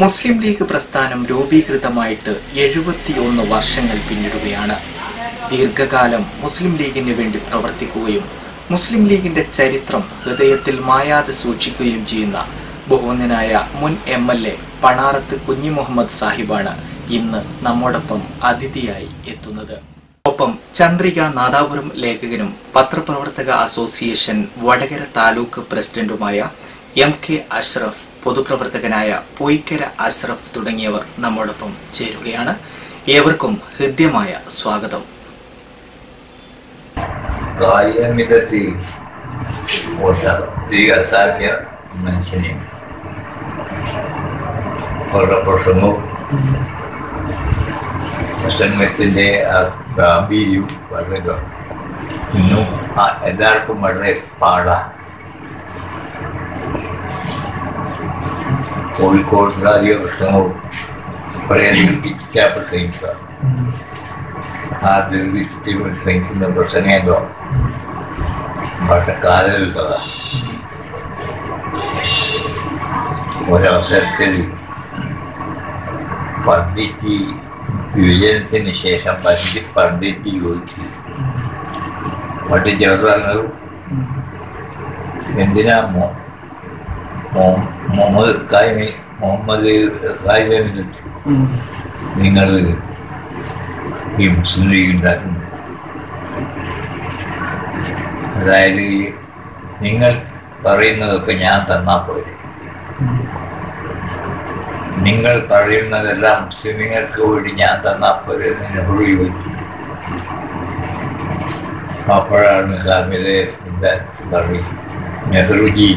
മുസ്ലിം league പ്രസ്ഥാനം രൂപീകൃതമായിട്ട് എഴുപത്തിയൊന്ന് വർഷങ്ങൾ പിന്നിടുകയാണ്. ദീർഘകാലം മുസ്ലിം ലീഗിന് വേണ്ടി പ്രവർത്തിക്കുകയും മുസ്ലിം ലീഗിന്റെ ചരിത്രം ഹൃദയത്തിൽ മായാതെ സൂക്ഷിക്കുകയും ചെയ്യുന്ന ബഹുമാനായ മുൻ എം എൽ എ പണാറത്ത് കുഞ്ഞി മുഹമ്മദ് സാഹിബാണ് ഇന്ന് നമ്മോടൊപ്പം അതിഥിയായി എത്തുന്നത്. ഒപ്പം ചന്ദ്രിക നാദാപുരം ലേഖകനും പത്രപ്രവർത്തക അസോസിയേഷൻ വടകര താലൂക്ക് പ്രസിഡന്റുമായ എം കെ അഷ്റഫ് പൊതുപ്രവർത്തകനായ പൊയ്ക്കര അഷ്റഫ് തുടങ്ങിയവർ നമ്മോടൊപ്പം ചേരുകയാണ്. ഏവർക്കും ഹൃദ്യമായ സ്വാഗതം. ആ ഗാംഭീര്യവും വളരെ എല്ലാവർക്കും വളരെ പാടാണ് കോഴിക്കോട് അധിക പ്രസംഗവും കുറേ ദീർഘിച്ചാൽ പ്രസംഗിക്കുക ആ നിർമ്മിച്ചിട്ട് പ്രസംഗിക്കുന്ന പ്രസംഗമോ കാലഘട്ടത ഒരവസരത്തിൽ പണ്ഡിറ്റ് വിഭജനത്തിന് ശേഷം പണ്ഡിറ്റ് പണ്ഡിറ്റ് ചോദിച്ചു. പണ്ഡിറ്റ് ജവഹർലാൽ നെഹ്റു എന്തിനാ മോ- മുഹമ്മദ് കായ്മി മുഹമ്മദ് കായ്മി നിങ്ങൾ ഈ മുസ്ലിം ലീഗ് ഉണ്ടാക്കുന്നത് അതായത് നിങ്ങൾ പറയുന്നതൊക്കെ ഞാൻ തന്നാൽ പോരെ. നിങ്ങൾ പറയുന്നതെല്ലാം മുസ്ലിങ്ങൾക്ക് വേണ്ടി ഞാൻ തന്നാൽ എന്ന് നെഹ്റു ചോദിച്ചു അപ്പോഴാണ് ഹാമിലെ പറഞ്ഞു നെഹ്റുജി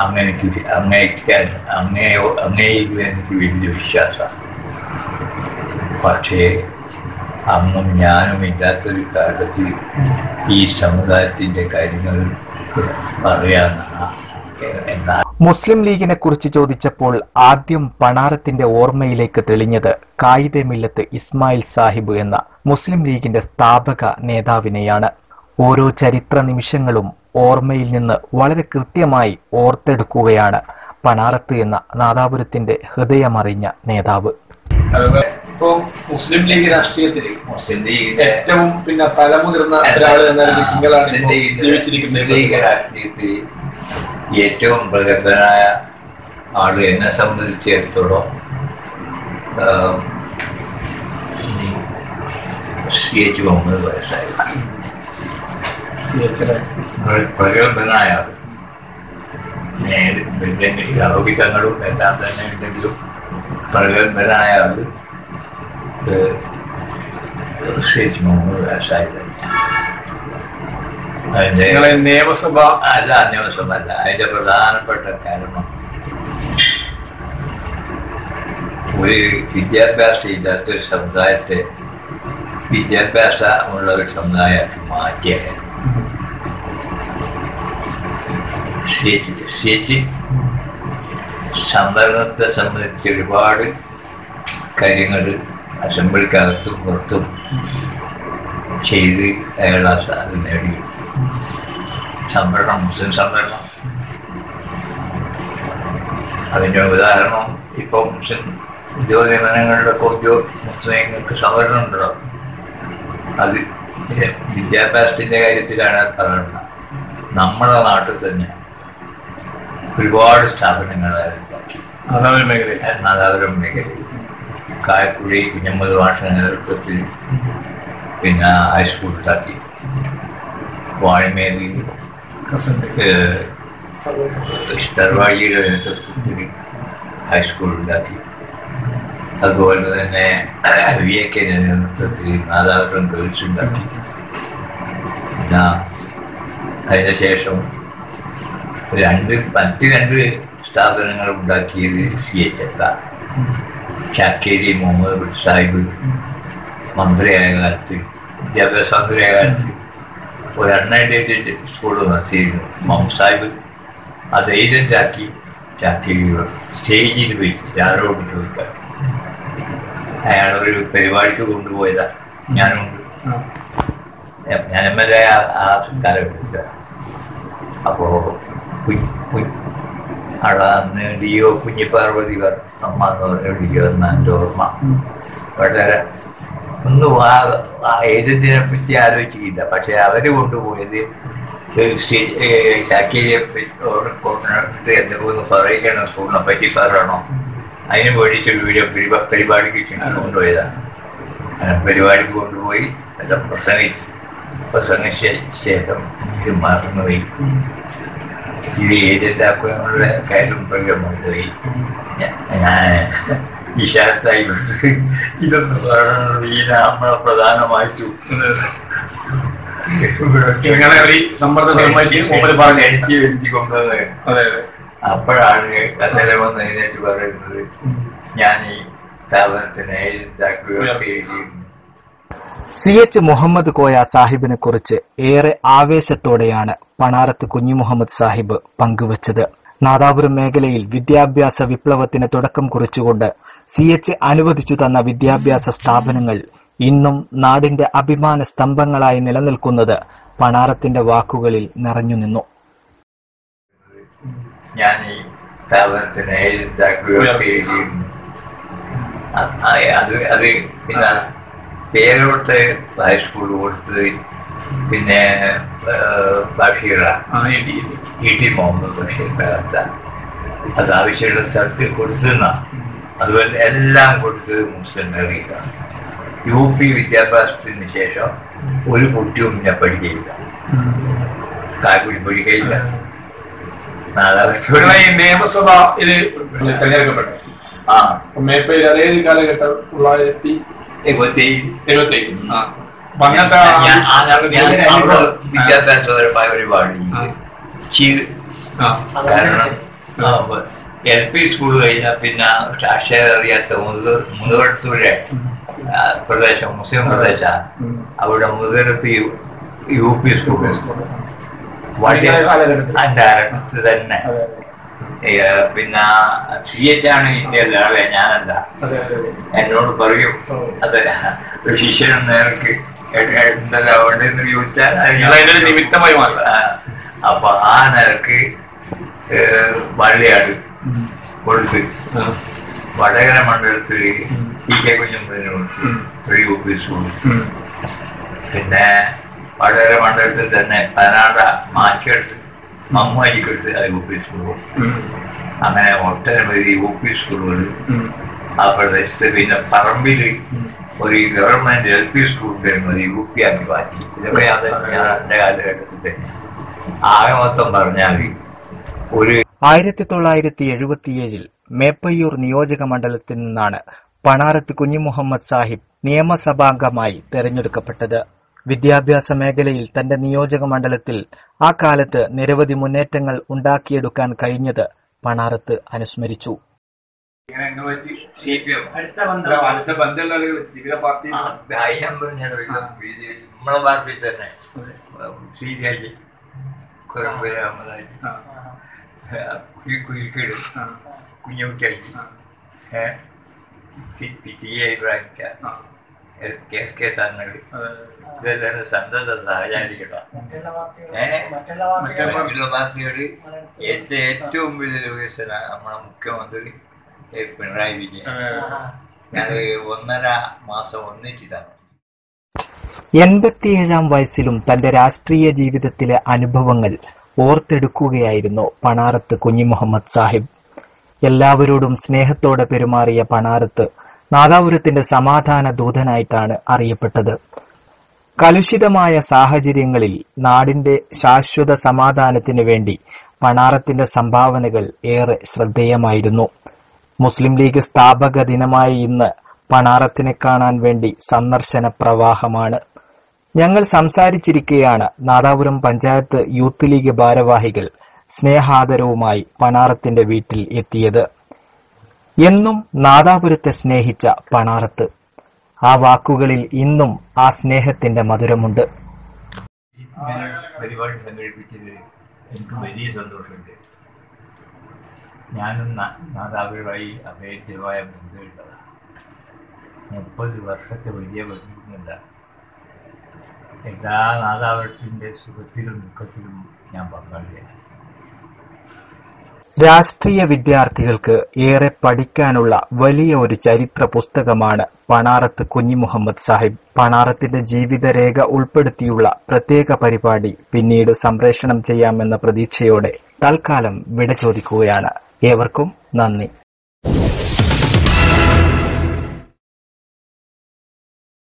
അങ്ങനെക്ക് അങ്ങേക്കാൻ അങ്ങയോ അങ്ങയിൽ എനിക്ക് വലിയ വിശ്വാസമാണ്. പക്ഷേ അന്നും ഞാനും ഇല്ലാത്തൊരു കാലത്തിൽ ഈ സമുദായത്തിന്റെ കാര്യങ്ങൾ പറയാനാണ് എന്നാൽ. മുസ്ലിം ലീഗിനെ കുറിച്ച് ചോദിച്ചപ്പോൾ ആദ്യം പണാരത്തിന്റെ ഓർമ്മയിലേക്ക് തെളിഞ്ഞത് കായിദെ മില്ലത്ത് ഇസ്മായിൽ സാഹിബ് എന്ന മുസ്ലിം ലീഗിന്റെ സ്ഥാപക നേതാവിനെയാണ്. ഓരോ ചരിത്ര നിമിഷങ്ങളും ഓർമ്മയിൽ നിന്ന് വളരെ കൃത്യമായി ഓർത്തെടുക്കുകയാണ് പണാറത്ത് എന്ന നാദാപുരത്തിന്റെ ഹൃദയമറിഞ്ഞ നേതാവ് അതുപോലെ മുസ്ലിം ലീഗ് രാഷ്ട്രീയത്തിൽ മുസ്ലിം ലീഗിന്റെ ഏറ്റവും പിന്നെ തലമുതിർന്ന ഒരാൾ എന്ന നിങ്ങളാണ് ഇപ്പോൾ ജീവിച്ചിരിക്കുന്നത് ലീഗ് രാഷ്ട്രീയത്തിൽ ഏറ്റവും പ്രഗത്ഭനായ ആൾ എന്നെ സംബന്ധിച്ചിടത്തോളം സി എച്ച് മുഹമ്മദ് വയസ്സായി CH ലെ. പ്ര- പ്രഗത്ഭനായ ആൾ നേര് പിന്നെ ലൗകികങ്ങളും എല്ലാം തന്നെ ഉണ്ടെങ്കിലും പ്രഗത്ഭനായ മുഹമ്മദ് നിങ്ങളെ നിയമസഭ അല്ല അന്വേഷണമല്ല അതിന്റെ പ്രധാനപ്പെട്ട കാരണം ഒരു വിദ്യാഭ്യാസം ഇല്ലാത്ത ഒരു സമുദായത്തെ വിദ്യാഭ്യാസ ഉള്ള ഒരു സമുദായമാക്കി മാറ്റിയ ശേഷി സംവരണത്തെ സംബന്ധിച്ച് ഒരുപാട് കാര്യങ്ങൾ അസംബ്ലിക്കകത്തും പുറത്തും ചെയ്ത് അയാൾ അത് നേടിയെടുത്തു സംവരണം മുസ്ലിം സംവരണം അതിന്റെ ഉദാഹരണം ഇപ്പോൾ മുസ്ലിം ഉദ്യോഗ നിയമനങ്ങളിലൊക്കെ ഉദ്യോഗ മുസ്ലിങ്ങൾക്ക് സംവരണം ഉണ്ടല്ലോ അത് വിദ്യാഭ്യാസത്തിന്റെ കാര്യത്തിലാണ് പറയുന്നത് നമ്മുടെ നാട്ടിൽ തന്നെ ഒരുപാട് സ്ഥാപനങ്ങൾ ഉണ്ടാക്കി. മേഖലയിൽ നാദാപുരം മേഖലയിൽ കായക്കുഴി കുഞ്ഞമ്മദ് ഭാഷ നേതൃത്വത്തിൽ പിന്നെ ഹൈസ്കൂൾ ഉണ്ടാക്കി. വാഴമേലി തർവാഴിയുടെ നേതൃത്വത്തിൽ ഹൈസ്കൂൾ ഉണ്ടാക്കി. അതുപോലെ തന്നെ വി എ കെ നേതൃത്വത്തിൽ നാദാപുരം ഗേൾസ് ഉണ്ടാക്കി. പിന്നെ അതിന് ശേഷം രണ്ട് മറ്റ് രണ്ട് സ്ഥാപനങ്ങൾ ഉണ്ടാക്കിയത് C H F Chakkeri Muhammad Sahib മന്ത്രിയായ കാലത്ത് വിദ്യാഭ്യാസ മന്ത്രിയായ കാലത്ത്. ഒരു അൺഎയ്ഡഡ് സ്കൂൾ നടത്തിയിരുന്നു. മുഹമ്മദ് സാഹിബ് അത് ഏജന്റാക്കി ചാക്കേരി സ്റ്റേജിൽ വെച്ച് ആരോട് ചോദിക്കാം അയാൾ ഒരു പരിപാടിക്ക് കൊണ്ടുപോയതാ. ഞാനുണ്ട്. ഞാൻ എം എൽ എ ആ കാലഘട്ടത്തിലാണ്. അപ്പോൾ അവിടെ അന്ന് ഡി ഒ കുഞ്ഞിപ്പാർവതി അമ്മ എന്ന് പറഞ്ഞ എന്റെ ഓർമ്മ. വളരെ ഒന്നും ആ ഏജന്റിനെ പറ്റി ആലോചിക്കില്ല പക്ഷെ അവർ കൊണ്ടുപോയത് ചാക്കിയെ പറയിക്കണം സ്കൂളിനെ പറ്റി പറയണോ? അതിന് വേണ്ടിയിട്ട് വീഡിയോ പരിപാ- പരിപാടിക്ക് കൊണ്ടുപോയതാണ് പരിപാടിക്ക് കൊണ്ടുപോയി പ്രസംഗിച്ചു പ്രസംഗിച്ച ശേഷം ഇത് മറന്നുപോയി ഏജന്റാക്കുള്ള കാര്യം ഞാൻ വിശാലത്തായി ഇതൊന്ന് പറയണത് ഈ നമ്മളെ പ്രധാനമായിട്ടു എനിക്ക് എനിക്ക് അപ്പോഴാണ് കസേര വന്ന് എഴുന്നേറ്റ് പറയുന്നത്. ഞാൻ ഈ സ്ഥാപനത്തിന് ചെയ്യുന്നു സി എച്ച് മുഹമ്മദ് കോയ സാഹിബിനെ കുറിച്ച് ഏറെ ആവേശത്തോടെയാണ് പണാരത്ത് കുഞ്ഞു മുഹമ്മദ് സാഹിബ് പങ്കുവച്ചത്. നാദാപുരം മേഖലയിൽ വിദ്യാഭ്യാസ വിപ്ലവത്തിന് തുടക്കം കുറിച്ചുകൊണ്ട് സി എച്ച് അനുവദിച്ചു തന്ന വിദ്യാഭ്യാസ സ്ഥാപനങ്ങൾ ഇന്നും നാടിന്റെ അഭിമാന സ്തംഭങ്ങളായി നിലനിൽക്കുന്നത് പണാരത്തിന്റെ വാക്കുകളിൽ നിറഞ്ഞു നിന്നു. ഞാൻ ഈ സ്ഥാപനത്തിന് അത് അത് പിന്നെ പേരോട്ട് ഹൈസ്കൂൾ കൊടുത്ത് പിന്നെ ബഷീറ ഇ ടി മുഹമ്മദ് ബഷീറിന്റെ കത്ത അത് ആവശ്യമുള്ള സ്ഥലത്ത് കൊടുത്തുന്ന അതുപോലെ എല്ലാം കൊടുത്തത് മുസ്ലിം ലീഗാണ് യു പി വിദ്യാഭ്യാസത്തിന് ശേഷം ഒരു കുട്ടിയും പിന്നെ പഠിക്കില്ല കാക്കുടി പഠിക്കില്ല നിയമസഭ ഇത് തെരഞ്ഞെടുക്കപ്പെട്ടു. ആ. മേപ്പയിൽ അതേ കാലഘട്ടം തൊള്ളായിരത്തി അങ്ങനത്തെ വിദ്യാഭ്യാസപരമായ ഒരുപാട് ആ. കാരണം എൽ പി സ്കൂൾ കഴിഞ്ഞാൽ പിന്നെ സാക്ഷരത അറിയാത്ത മുതൽ മുതലത്തൂരെ പ്രദേശം മുസ്ലിം പ്രദേശ. അവിടെ മുതിർത്ത് യു പി സ്കൂൾ വളരെ കാലഘട്ടത്തിൽ. തന്നെ. പിന്നെ സി എച്ച് ആണ് ഇന്ത്യയിലെ ആളെ ഞാനല്ല എന്നോട് പറയും. അത് ഒരു ശിഷ്യനും നേർക്ക് ഉണ്ടല്ലോ വേണ്ടെന്ന് ചോദിച്ചാൽ നിമിത്തമായി മാറി. അപ്പൊ ആ നിരക്ക് വള്ളിയാട് കൊടുത്ത് വടകര മണ്ഡലത്തിൽ പി കെ കുഞ്ഞമ്പതിന് ത്രീ ഒരു കൊടുത്തു. പിന്നെ വടകര മണ്ഡലത്തിൽ തന്നെ പനാട മാറ്റിയെടുത്ത് മമ്മാരിക്കെടുത്ത് ആ യു പി സ്കൂൾ കൊടുത്തു ഉം. അങ്ങനെ ഒട്ടനവധി യു പി സ്കൂളുകൾ ഉം. ആ പ്രദേശത്ത് പിന്നെ പറമ്പിൽ ഒരു ഗവൺമെന്റ് എൽ പി സ്കൂൾ ഉണ്ടായിരുന്നത് യു പി ആക്കി മാറ്റി ഇതൊക്കെ അത് എന്റെ കാലഘട്ടത്തിന്റെ ആകെ മൊത്തം പറഞ്ഞാൽ ഒരു ആയിരത്തി തൊള്ളായിരത്തി എഴുപത്തിയേഴിൽ മേപ്പയ്യൂർ നിയോജക മണ്ഡലത്തിൽ നിന്നാണ് പണാറത്ത് കുഞ്ഞിമുഹമ്മദ് സാഹിബ് നിയമസഭാംഗമായി തെരഞ്ഞെടുക്കപ്പെട്ടത്. വിദ്യാഭ്യാസ മേഖലയിൽ തന്റെ നിയോജക മണ്ഡലത്തിൽ ആ കാലത്ത് നിരവധി മുന്നേറ്റങ്ങൾ ഉണ്ടാക്കിയെടുക്കാൻ കഴിഞ്ഞത് പണാറത്ത് അനുസ്മരിച്ചു. കുഞ്ഞുകുട്ടിയായി പി ടി എ ഇബ്രാഹിക്ക കെ എസ് കെ തങ്ങൾ ഇതെല്ലാം സന്തത സഹചാരികളാണ് മറ്റുള്ള പാർട്ടിയോട് എന്റെ ഏറ്റവും വലിയ വികസന നമ്മളെ മുഖ്യമന്ത്രി പിണറായി വിജയൻ. ഞാൻ ഒന്നര മാസം ഒന്നിച്ച് തന്നു. എൺപത്തിയേഴാം വയസ്സിലും തന്റെ രാഷ്ട്രീയ ജീവിതത്തിലെ അനുഭവങ്ങൾ ഓർത്തെടുക്കുകയായിരുന്നു പണാറത്ത് കുഞ്ഞിമുഹമ്മദ് സാഹിബ്. എല്ലാവരോടും സ്നേഹത്തോടെ പെരുമാറിയ പണാറത്ത് നാദാപുരത്തിന്റെ സമാധാന ദൂതനായിട്ടാണ് അറിയപ്പെട്ടത്. കലുഷിതമായ സാഹചര്യങ്ങളിൽ നാടിന്റെ ശാശ്വത സമാധാനത്തിന് വേണ്ടി പണാറത്തിന്റെ സംഭാവനകൾ ഏറെ ശ്രദ്ധേയമായിരുന്നു. മുസ്ലിം ലീഗ് സ്ഥാപക ദിനമായ ഇന്ന് പണാറത്തിനെ കാണാൻ വേണ്ടി സന്ദർശന പ്രവാഹമാണ്. ഞങ്ങൾ സംസാരിച്ചിരിക്കുകയാണ് നാദാപുരം പഞ്ചായത്ത് യൂത്ത് ലീഗ് ഭാരവാഹികൾ സ്നേഹാദരവുമായി പണാറത്തിന്റെ വീട്ടിൽ എത്തിയത്. എന്നും നാദാപുരത്തെ സ്നേഹിച്ച പണാറത്ത് ആ വാക്കുകളിൽ ഇന്നും ആ സ്നേഹത്തിന്റെ മധുരമുണ്ട്. പരിപാടി സംഘടിപ്പിച്ചതിൽ എനിക്ക് വലിയ സന്തോഷമുണ്ട്. ഞാനും നാദാപുരമായി അഭേദ്യമായ ബന്ധമുള്ളതാണ് മുപ്പത് വർഷത്തെ വലിയ ബന്ധമില്ല എല്ലാ നാദാപുരത്തിന്റെ സുഖത്തിലും ദുഃഖത്തിലും ഞാൻ പങ്കാളിയാണ്. രാഷ്ട്രീയ വിദ്യാർത്ഥികൾക്ക് ഏറെ പഠിക്കാനുള്ള വലിയ ഒരു ചരിത്ര പുസ്തകമാണ് പണാറത്ത് കുഞ്ഞി മുഹമ്മദ് സാഹിബ്. പണാറത്തിന്റെ ജീവിതരേഖ ഉൾപ്പെടുത്തിയുള്ള പ്രത്യേക പരിപാടി പിന്നീട് സംപ്രേഷണം ചെയ്യാമെന്ന പ്രതീക്ഷയോടെ തൽക്കാലം വിട ചോദിക്കുകയാണ്. ഏവർക്കും നന്ദി.